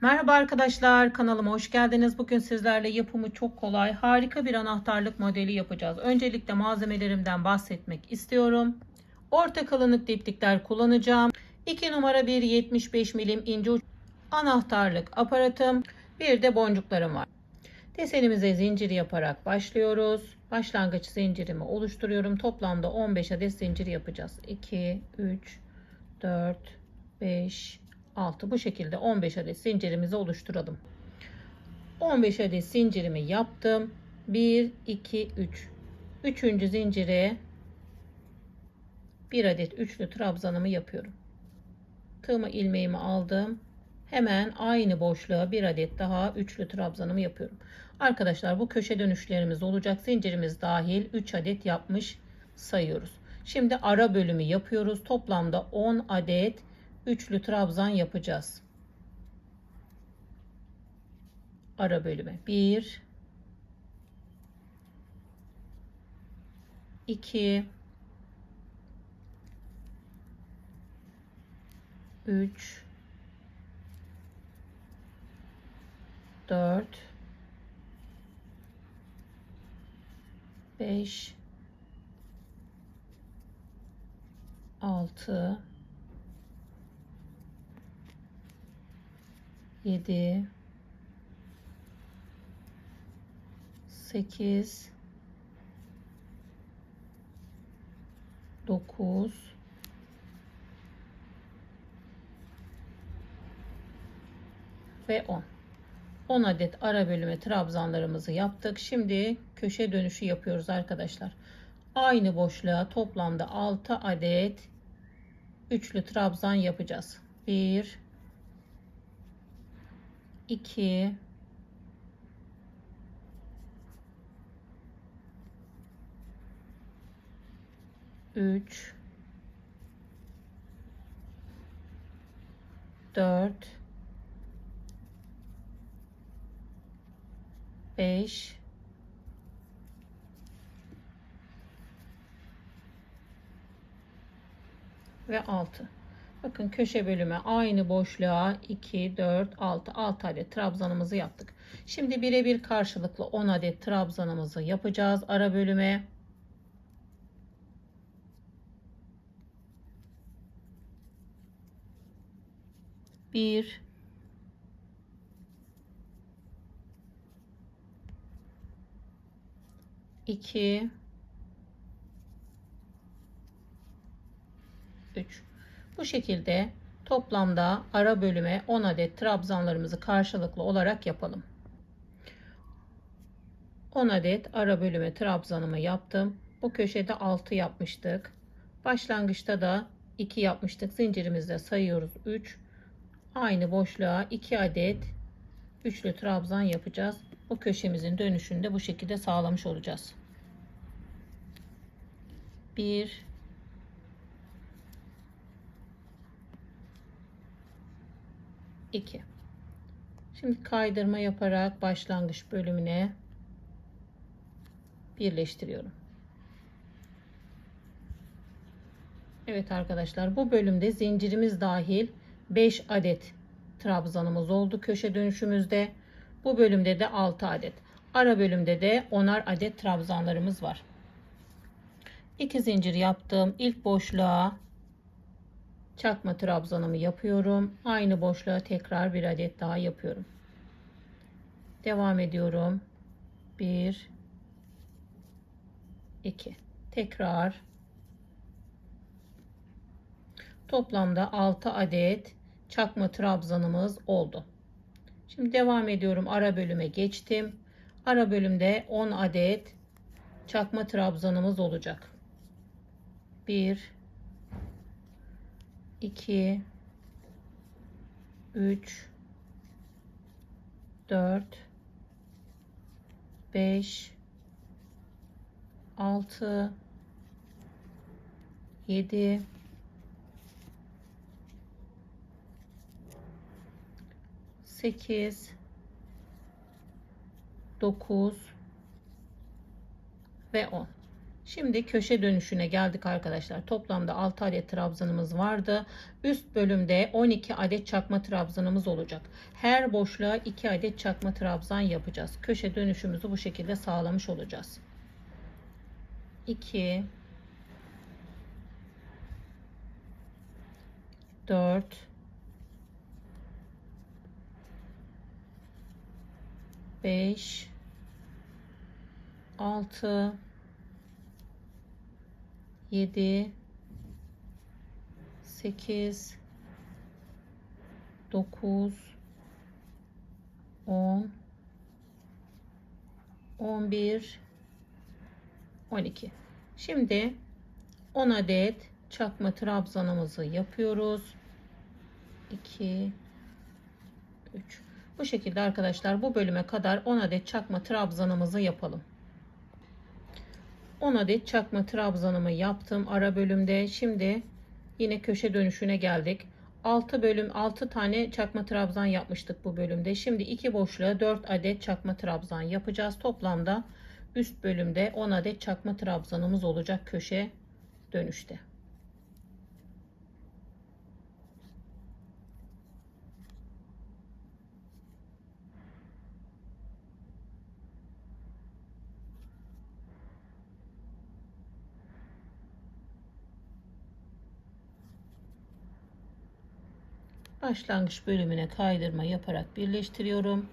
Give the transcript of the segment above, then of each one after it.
Merhaba arkadaşlar kanalıma hoş geldiniz. Bugün sizlerle yapımı çok kolay harika bir anahtarlık modeli yapacağız. Öncelikle malzemelerimden bahsetmek istiyorum. Orta kalınlık diplikler kullanacağım. 2 numara bir 75 milim ince anahtarlık aparatım. Bir de boncuklarım var. Desenimize zincir yaparak başlıyoruz. Başlangıç zincirimi oluşturuyorum. Toplamda 15 adet zincir yapacağız. 2, 3, 4, 5, 6 bu şekilde 15 adet zincirimizi oluşturalım. 15 adet zincirimi yaptım. 1, 2, 3. Üçüncü zincire bir adet üçlü trabzanımı yapıyorum. Tığımı ilmeğimi aldım. Hemen aynı boşluğa bir adet daha üçlü trabzanımı yapıyorum. Arkadaşlar bu köşe dönüşlerimiz olacak. Zincirimiz dahil 3 adet yapmış sayıyoruz. Şimdi ara bölümü yapıyoruz. Toplamda 10 adet üçlü trabzan yapacağız. Ara bölüme. 1 2 3 4 5 6 7 8 9 ve 10 10 adet ara bölüme trabzanlarımızı yaptık. Şimdi köşe dönüşü yapıyoruz arkadaşlar. Aynı boşluğa toplamda 6 adet üçlü trabzan yapacağız. 1 2 3 4 5 ve 6. Bakın köşe bölüme aynı boşluğa 2, 4, 6, 6 adet trabzanımızı yaptık. Şimdi birebir karşılıklı 10 adet trabzanımızı yapacağız ara bölüme. Bir, iki, üç. Bu şekilde toplamda ara bölüme 10 adet trabzanlarımızı karşılıklı olarak yapalım. 10 adet ara bölüme trabzanımı yaptım. Bu köşede 6 yapmıştık. Başlangıçta da 2 yapmıştık. Zincirimizde sayıyoruz 3. Aynı boşluğa 2 adet üçlü trabzan yapacağız. Bu köşemizin dönüşünde bu şekilde sağlamış olacağız. 1 2 Şimdi kaydırma yaparak başlangıç bölümüne birleştiriyorum. Evet arkadaşlar bu bölümde zincirimiz dahil 5 adet trabzanımız oldu köşe dönüşümüzde. Bu bölümde de 6 adet. Ara bölümde de 10'ar adet trabzanlarımız var. 2 zincir yaptım. İlk boşluğa çakma trabzanımı yapıyorum. Aynı boşluğa tekrar bir adet daha yapıyorum. Devam ediyorum. 1 2 tekrar toplamda 6 adet çakma trabzanımız oldu. Şimdi devam ediyorum. Ara bölüme geçtim. Ara bölümde 10 adet çakma trabzanımız olacak. 1 2 3 4 5 6 7 8 9 ve 10 Şimdi köşe dönüşüne geldik arkadaşlar. Toplamda 6 adet trabzanımız vardı. Üst bölümde 12 adet çakma trabzanımız olacak. Her boşluğa 2 adet çakma trabzan yapacağız. Köşe dönüşümüzü bu şekilde sağlamış olacağız. 2 4 5 6 7 8 9 10 11 12 Şimdi 10 adet çakma trabzanımızı yapıyoruz. 2 3 Bu şekilde arkadaşlar bu bölüme kadar 10 adet çakma trabzanımızı yapalım. 10 adet çakma trabzanımı yaptım ara bölümde. Şimdi yine köşe dönüşüne geldik. 6 bölüm 6 tane çakma trabzan yapmıştık bu bölümde. Şimdi iki boşluğa 4 adet çakma trabzan yapacağız. Toplamda üst bölümde 10 adet çakma trabzanımız olacak köşe dönüşte. Başlangıç bölümüne kaydırma yaparak birleştiriyorum.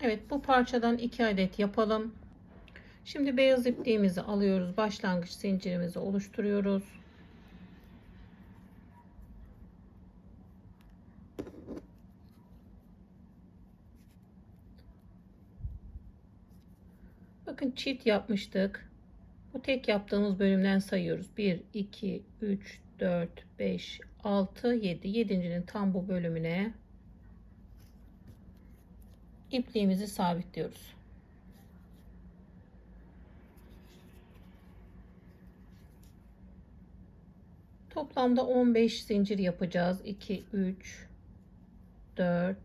Evet bu parçadan 2 adet yapalım. Şimdi beyaz ipliğimizi alıyoruz. Başlangıç zincirimizi oluşturuyoruz. Bakın çift yapmıştık. Bu tek yaptığımız bölümden sayıyoruz. 1, 2, 3, 4, 5, 6, 7. 7.'nin tam bu bölümüne ipliğimizi sabitliyoruz. Toplamda 15 zincir yapacağız. 2, 3, 4,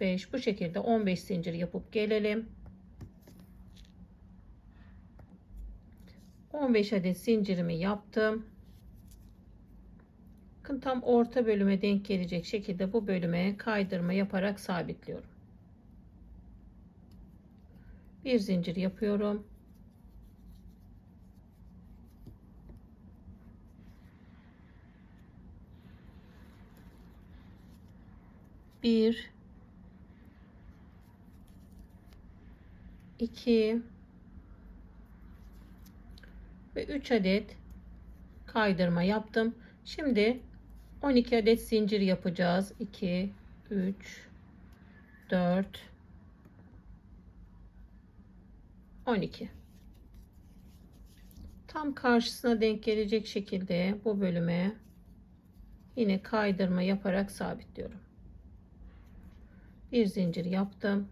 5. Bu şekilde 15 zincir yapıp gelelim. 15 adet zincirimi yaptım. Bakın tam orta bölüme denk gelecek şekilde bu bölüme kaydırma yaparak sabitliyorum. Bir zincir yapıyorum. Bir, iki, ve 3 adet kaydırma yaptım. Şimdi 12 adet zincir yapacağız. 2 3 4 12 tam karşısına denk gelecek şekilde bu bölüme yine kaydırma yaparak sabitliyorum. Bir zincir yaptım.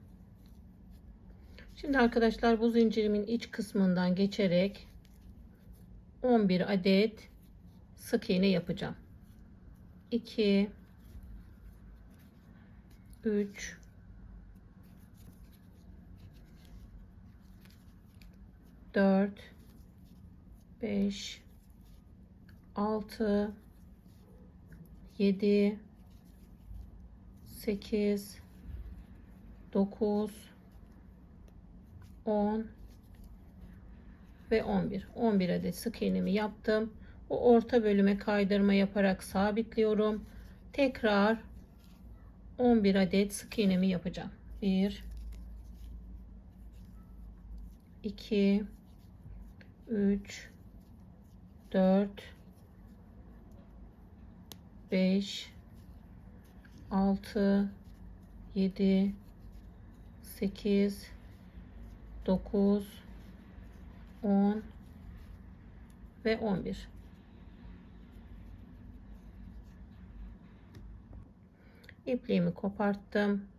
Şimdi arkadaşlar bu zincirimin iç kısmından geçerek 11 adet sık iğne yapacağım. 2 3 4 5 6 7 8 9 10 ve 11. 11 adet sık iğnemi yaptım. O orta bölüme kaydırma yaparak sabitliyorum. Tekrar 11 adet sık iğnemi yapacağım. 1 2 3 4 5 6 7 8 9 10 ve 11. İpliğimi koparttım.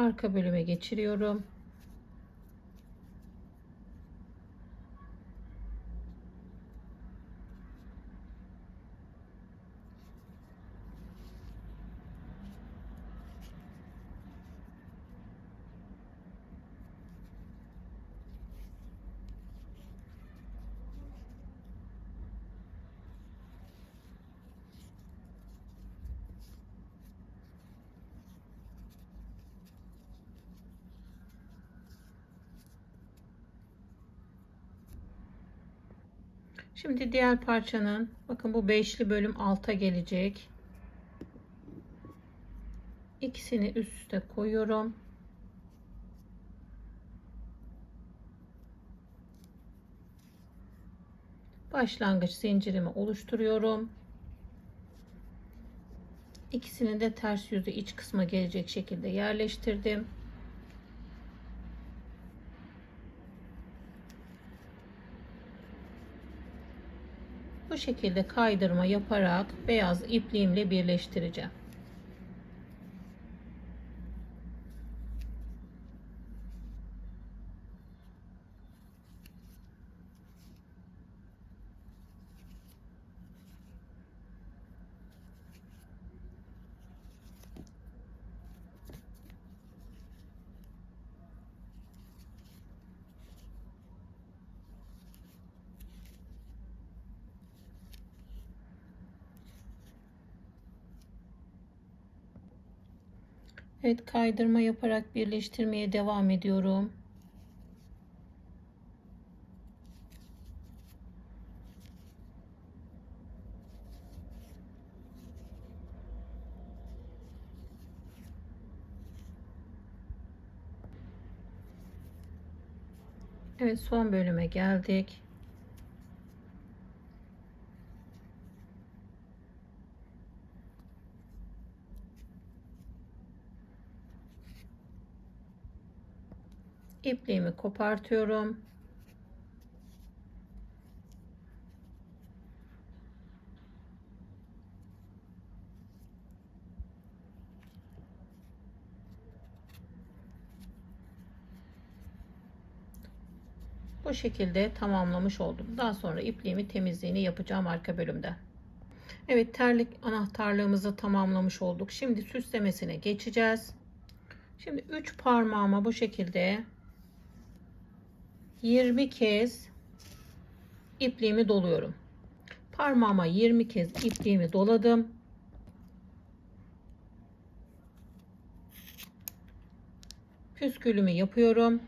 Arka bölüme geçiriyorum. Şimdi diğer parçanın bakın bu beşli bölüm alta gelecek. İkisini üst üste koyuyorum. Başlangıç zincirimi oluşturuyorum. İkisini de ters yüzü iç kısma gelecek şekilde yerleştirdim. Şekilde kaydırma yaparak beyaz ipliğimle birleştireceğim. Evet kaydırma yaparak birleştirmeye devam ediyorum. Evet son bölüme geldik. İpliğimi kopartıyorum. Bu şekilde tamamlamış oldum. Daha sonra ipliğimi temizliğini yapacağım arka bölümde. Evet terlik anahtarlığımızı tamamlamış olduk. Şimdi süslemesine geçeceğiz. Şimdi 3 parmağıma bu şekilde 20 kez ipliğimi doluyorum. Parmağıma 20 kez ipliğimi doladım. Püskülümü yapıyorum.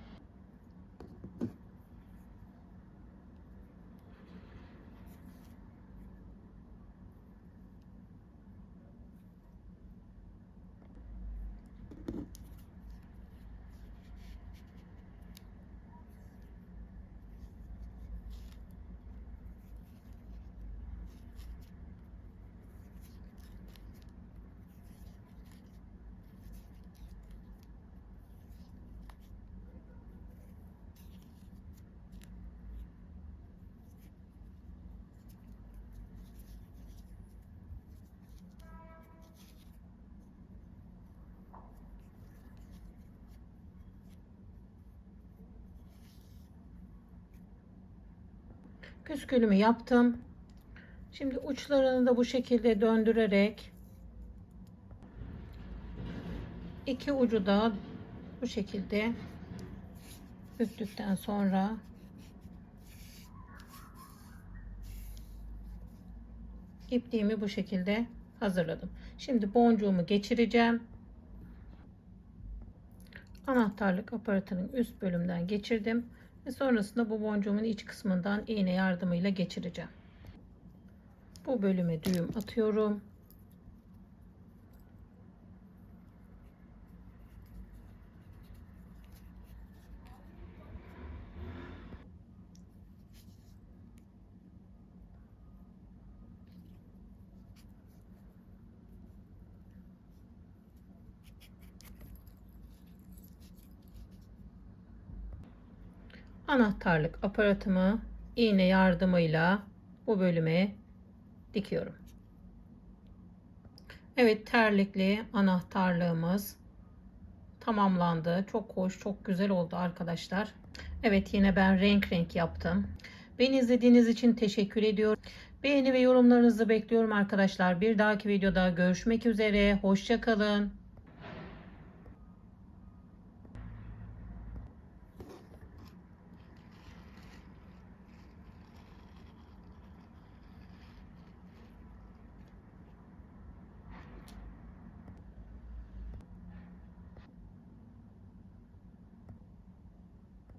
Püskülümü yaptım. Şimdi uçlarını da bu şekilde döndürerek iki ucu da bu şekilde büktükten sonra ipliğimi bu şekilde hazırladım. Şimdi boncuğumu geçireceğim. Anahtarlık aparatının üst bölümden geçirdim. Ve sonrasında bu boncuğumun iç kısmından iğne yardımıyla geçireceğim. Bu bölüme düğüm atıyorum. Anahtarlık aparatımı iğne yardımıyla bu bölüme dikiyorum. Evet terlikli anahtarlığımız tamamlandı. Çok hoş, çok güzel oldu arkadaşlar. Evet yine ben renk renk yaptım. Beni izlediğiniz için teşekkür ediyorum. Beğeni ve yorumlarınızı bekliyorum arkadaşlar. Bir dahaki videoda görüşmek üzere. Hoşçakalın.